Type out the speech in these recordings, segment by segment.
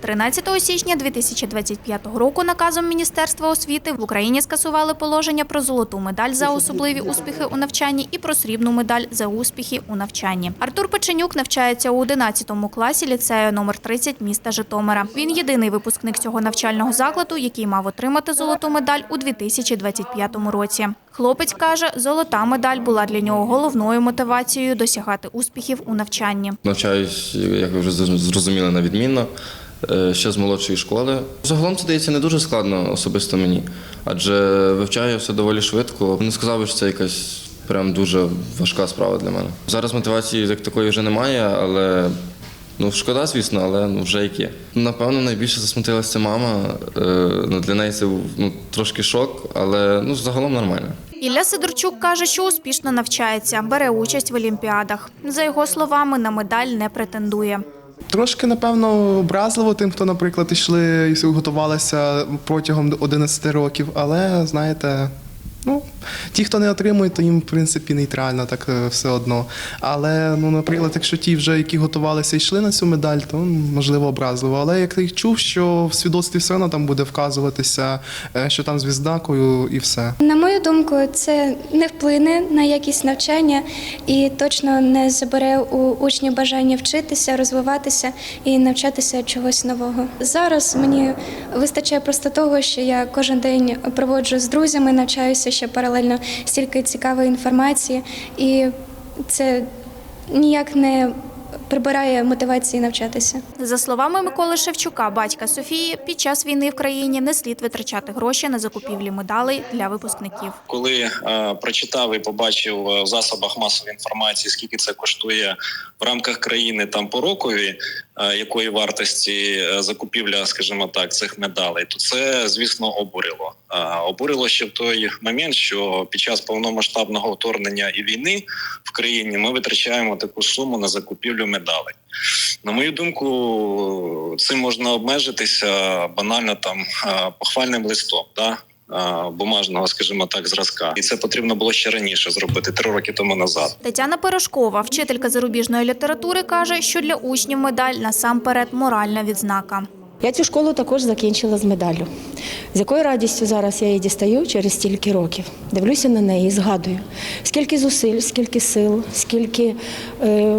13 січня 2025 року наказом Міністерства освіти в Україні скасували положення про золоту медаль за особливі успіхи у навчанні і про срібну медаль за успіхи у навчанні. Артур Печенюк навчається у 11 класі ліцею номер 30 міста Житомира. Він єдиний випускник цього навчального закладу, який мав отримати золоту медаль у 2025 році. Хлопець каже, золота медаль була для нього головною мотивацією досягати успіхів у навчанні. Навчаюсь, як ви вже зрозуміли, на відмінно. Е, Ще з молодшої школи. Загалом це дається не дуже складно особисто мені, адже вивчаю все доволі швидко. Не сказав що це якась прям дуже важка справа для мене. Зараз мотивації як такої вже немає, але ну шкода, звісно, але ну вже як є. Напевно, найбільше засмутилася мама. Е, Ну, для неї це був ну, трошки шок, але ну загалом нормально. Ілля Сидорчук каже, що успішно навчається, бере участь в олімпіадах. За його словами, на медаль не претендує. Трошки, напевно, образливо тим, хто, наприклад, йшли і готувалися протягом 11 років, але знаєте. Ну, ті, хто не отримує, то їм, в принципі, нейтрально, так е, все одно. Але, ну, наприклад, якщо ті вже, які готувалися йшли на цю медаль, то можливо образливо. Але як ти чув, що в свідоцтві все одно там буде вказуватися, е, що там з відзнакою і все. На мою думку, це не вплине на якість навчання і точно не забере у учнів бажання вчитися, розвиватися і навчатися чогось нового. Зараз мені вистачає просто того, що я кожен день проводжу з друзями, навчаюся ще паралельно стільки цікавої інформації, і це ніяк не прибирає мотивації навчатися. За словами Миколи Шевчука, батька Софії, під час війни в країні не слід витрачати гроші на закупівлі медалей для випускників. коли е, прочитав і побачив е, в засобах масової інформації, скільки це коштує в рамках країни там по рокові, якої вартості е, закупівля, скажімо так, цих медалей, то це звісно обурило. Е, обурило ще в той момент, що під час повномасштабного вторгнення і війни в країні ми витрачаємо таку суму на закупівлю медалей. На мою думку, цим можна обмежитися банально там е, похвальним листом. Да? Бумажного, скажімо так, зразка, і це потрібно було ще раніше зробити три роки тому назад. Тетяна Пирожкова, вчителька зарубіжної літератури, каже, що для учнів медаль насамперед моральна відзнака. Я цю школу також закінчила з медаллю. З якою радістю зараз я її дістаю через стільки років. Дивлюся на неї і згадую, скільки зусиль, скільки сил, скільки е,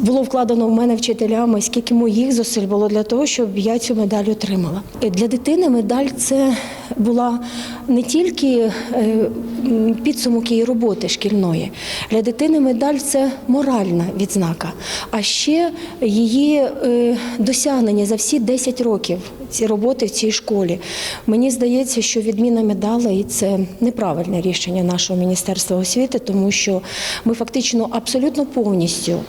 було вкладено в мене вчителями, скільки моїх зусиль було для того, щоб я цю медаль отримала. Для дитини медаль це була не тільки е, підсумок її роботи шкільної. Для дитини медаль це моральна відзнака, а ще її е, досягнення за всі 10 років ці роботи в цій школі. Мені здається, що відміна медалей це неправильне рішення нашого міністерства освіти, тому що ми фактично абсолютно повністю.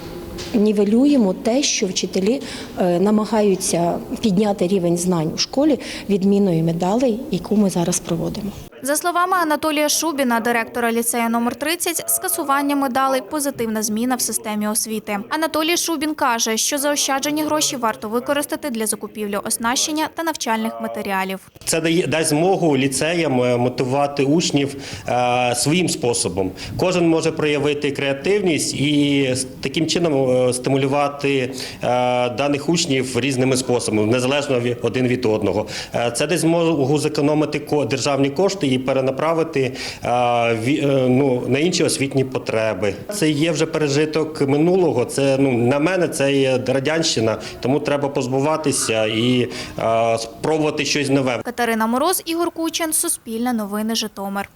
Нівелюємо те, що вчителі е, намагаються підняти рівень знань у школі відміною медалей, яку ми зараз проводимо. За словами Анатолія Шубіна, директора ліцею номер 30, скасування медалей позитивна зміна в системі освіти. Анатолій Шубін каже, що заощаджені гроші варто використати для закупівлі оснащення та навчальних матеріалів. Це дасть змогу ліцеям е, мотивувати учнів е, своїм способом. Кожен може проявити креативність і таким чином е, стимулювати даних учнів різними способами, незалежно один від одного. Це дасть змогу зекономити ко- державні кошти і перенаправити е, е, ну, на інші освітні потреби. Це є вже пережиток минулого. Це ну на мене це є радянщина, тому треба позбуватися і е, спробувати щось нове. Катерина Мороз, Ігор Кучин, Суспільне новини, Житомир.